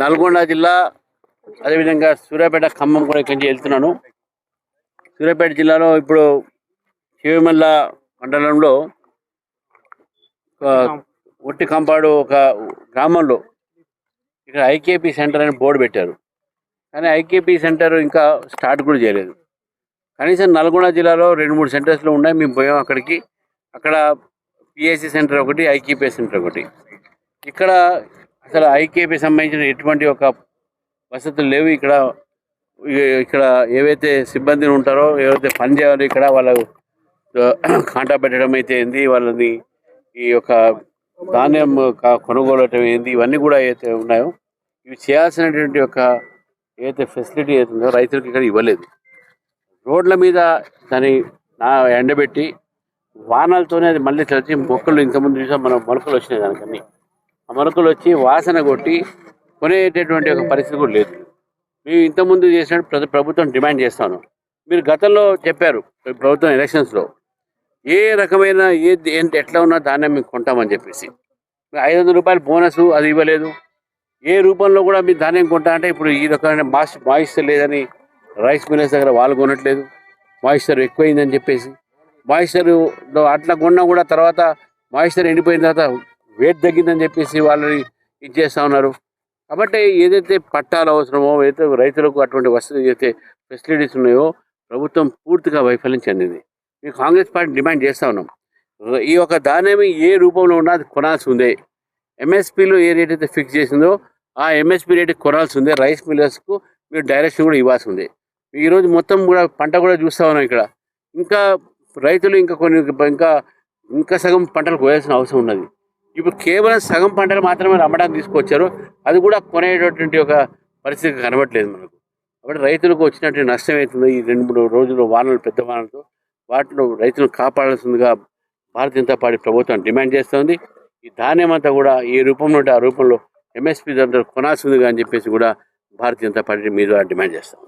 నల్గొండ జిల్లా అదేవిధంగా సూర్యాపేట ఖమ్మం కూడా ఇక్కడి నుంచి వెళ్తున్నాను. సూర్యాపేట జిల్లాలో ఇప్పుడు శివమల్ల మండలంలో ఒక ఒట్టి కంపాడు ఒక గ్రామంలో ఇక్కడ ఐకేపీ సెంటర్ అని బోర్డు పెట్టారు. కానీ ఐకేపీ సెంటర్ ఇంకా స్టార్ట్ కూడా చేయలేదు. కనీసం నల్గొండ జిల్లాలో రెండు మూడు సెంటర్స్లో ఉన్నాయి. మేము పోయాం అక్కడికి. అక్కడ పిఎస్సి సెంటర్ ఒకటి ఐకేపీ సెంటర్ ఒకటి. ఇక్కడ అసలు ఐకేపీ సంబంధించిన ఎటువంటి ఒక వసతులు లేవు. ఇక్కడ ఇక్కడ ఏవైతే సిబ్బందిని ఉంటారో ఏవైతే పని చేయాలో ఇక్కడ వాళ్ళ కాంటా పెట్టడం అయితే ఏంది? వాళ్ళని ఈ యొక్క ధాన్యం కొనుగోలటం కొనుగోలు ఏంది? ఇవన్నీ కూడా ఏవైతే ఉన్నాయో ఇవి చేయాల్సినటువంటి ఒక ఏదైతే ఫెసిలిటీ అవుతుందో రైతులకు ఇక్కడ ఇవ్వలేదు. రోడ్ల మీద దాన్ని నా ఎండబెట్టి వానలతోనే అది మళ్ళీ తెలిసి మొక్కలు ఇంతకుముందు చూసాం మనం మొలకలు వచ్చినాయి దానికన్నీ. ఆ వచ్చి వాసన కొట్టి కొనేటటువంటి ఒక పరిస్థితి కూడా లేదు. మేము ఇంతకుముందు చేసినట్టు ప్రతి ప్రభుత్వం డిమాండ్ చేస్తాను. మీరు గతంలో చెప్పారు ప్రభుత్వం ఎలక్షన్స్లో ఏ రకమైన ఏ ఏంటి ఎట్లా ఉన్నా ధాన్యం మేము కొంటామని చెప్పేసి. ఐదు వందల రూపాయలు బోనస్ అది ఇవ్వలేదు. ఏ రూపంలో కూడా మీరు ధాన్యం కొంటా అంటే ఇప్పుడు ఈ రకమైన మాస్ మాయిశ్చర్ లేదని రైస్ మిల్లర్స్ దగ్గర వాళ్ళు కొనట్లేదు. మాయిశ్చర్ ఎక్కువైందని చెప్పేసి. మాయిశ్చర్ అట్లా కొన్నా కూడా తర్వాత మాయిశ్చర్ ఎండిపోయిన తర్వాత వెయిట్ తగ్గిందని చెప్పేసి వాళ్ళని ఇది ఉన్నారు. కాబట్టి ఏదైతే పట్టాలు అవసరమో ఏదైతే రైతులకు అటువంటి వసతి ఏదైతే ఫెసిలిటీస్ ఉన్నాయో ప్రభుత్వం పూర్తిగా వైఫల్యం చెందింది. మేము కాంగ్రెస్ పార్టీ డిమాండ్ చేస్తూ ఉన్నాం. ఈ యొక్క ధాన్యం ఏ రూపంలో ఉన్నా అది కొనాల్సి ఉందే. ఎంఎస్పీలో ఏ రేట్ అయితే ఫిక్స్ చేసిందో ఆ ఎంఎస్పీ రేట్ కొనాల్సి ఉంది. రైస్ మిల్లర్స్కు మీరు డైరెక్షన్ కూడా ఇవ్వాల్సి ఉంది. ఈరోజు మొత్తం కూడా పంట కూడా చూస్తూ ఉన్నాం ఇక్కడ. ఇంకా రైతులు ఇంకా కొన్ని ఇంకా ఇంకా సగం పంటలు కోయాల్సిన అవసరం ఉన్నది. ఇప్పుడు కేవలం సగం పంటలు మాత్రమే అమ్మడానికి తీసుకొచ్చారు. అది కూడా కొనేటటువంటి ఒక పరిస్థితి కనబట్లేదు మనకు. కాబట్టి రైతులకు వచ్చినటువంటి నష్టం అవుతుంది ఈ రెండు మూడు రోజులు వానలు పెద్ద వానలతో వాటిలో రైతులను కాపాడాల్సిందిగా భారతీయ జనతా పార్టీ ప్రభుత్వం డిమాండ్ చేస్తోంది. ఈ ధాన్యం అంతా కూడా ఈ రూపంలో నుండి ఆ రూపంలో ఎంఎస్పీ ధర కొనాల్సిందిగా అని చెప్పేసి కూడా భారతీయ జనతా పార్టీ మీద డిమాండ్ చేస్తాం